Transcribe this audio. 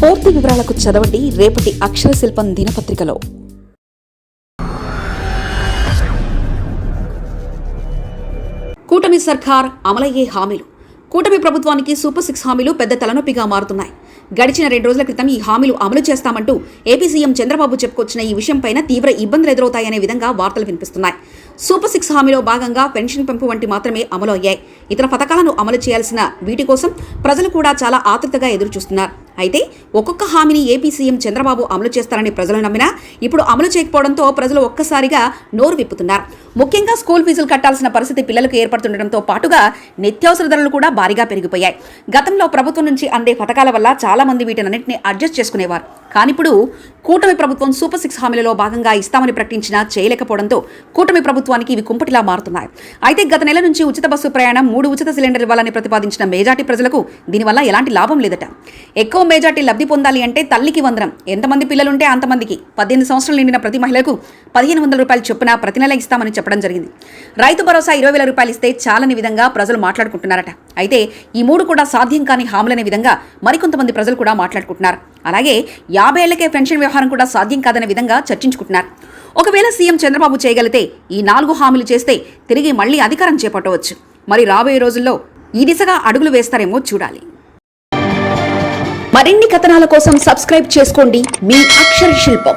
పూర్తి వివరాలకు చదవండి రేపటి అక్షర శిల్పం దినపత్రికలో. కూటమి సర్కార్ అమలయ్యే హామీలు. కూటమి ప్రభుత్వానికి సూపర్ సిక్స్ హామీలు పెద్ద తలనొప్పిగా మారుతున్నాయి. గడిచిన రెండు రోజుల క్రితం ఈ హామీలు అమలు చేస్తామంటూ ఏపీ సీఎం చంద్రబాబు చెప్పుకొచ్చిన ఈ విషయంపైన తీవ్ర ఇబ్బందులు ఎదురవుతాయనే విధంగా వార్తలు వినిపిస్తున్నాయి. సూపర్ సిక్స్ హామీలో భాగంగా పెన్షన్ పెంపు వంటి మాత్రమే అమలు అయ్యాయి ఇతర పథకాలను అమలు చేయాల్సిన వీటి కోసం ప్రజలు కూడా చాలా ఆతృతగా ఎదురుచూస్తున్నారు. అయితే ఒక్కొక్క హామీని ఏపీ సీఎం చంద్రబాబు అమలు చేస్తారని ప్రజలు నమ్మినా ఇప్పుడు అమలు చేయకపోవడంతో ప్రజలు ఒక్కసారిగా నోరు విప్పుతున్నారు. ముఖ్యంగా స్కూల్ ఫీజులు కట్టాల్సిన పరిస్థితి పిల్లలకు ఏర్పడుతుండటంతో పాటుగా నిత్యావసర ధరలు కూడా భారీగా పెరిగిపోయాయి. గతంలో ప్రభుత్వం నుంచి అందే పథకాల వల్ల చాలా మంది వీటినన్నింటినీ అడ్జస్ట్ చేసుకునేవారు. కానీ ఇప్పుడు కూటమి ప్రభుత్వం సూపర్ సిక్స్ హామీలలో భాగంగా ఇస్తామని ప్రకటించినా చేయలేకపోవడంతో కూటమి ప్రభుత్వానికి ఇవి కుంపటిలా మారుతున్నాయి. అయితే గత నెల నుంచి ఉచిత బస్సు ప్రయాణం మూడు ఉచిత సిలిండర్ ఇవ్వాలని ప్రతిపాదించిన మేజార్టీ ప్రజలకు దీనివల్ల ఎలాంటి లాభం లేదట. ఎక్కువ మేజార్టీ లబ్ధి పొందాలి అంటే తల్లికి వందనం. ఎంతమంది పిల్లలుంటే అంతమందికి. పద్దెనిమిది సంవత్సరాలు నిండిన ప్రతి మహిళకు పదిహేను వందల రూపాయలు చొప్పున ప్రతి నెల ఇస్తామని చెప్పడం జరిగింది. రైతు భరోసా ఇరవై వేల రూపాయలు ఇస్తే చాలని విధంగా ప్రజలు మాట్లాడుకుంటున్నారట. అయితే ఈ మూడు కూడా సాధ్యం కాని హామీలనే విధంగా మరికొంతమంది ప్రజలు కూడా మాట్లాడుకుంటున్నారు. అలాగే యాభై ఏళ్ళకే పెన్షన్ వ్యవహారం కూడా సాధ్యం కాదనే విధంగా చర్చించుకుంటున్నారు. ఒకవేళ సీఎం చంద్రబాబు చేయగలిగితే ఈ నాలుగు హామీలు చేస్తే తిరిగి మళ్ళీ అధికారం చేపట్టవచ్చు. మరి రాబోయే రోజుల్లో ఈ దిశగా అడుగులు వేస్తారేమో చూడాలి. మరిన్ని కథనాల కోసం సబ్స్క్రైబ్ చేసుకోండి. మీ అక్షర శిల్పం.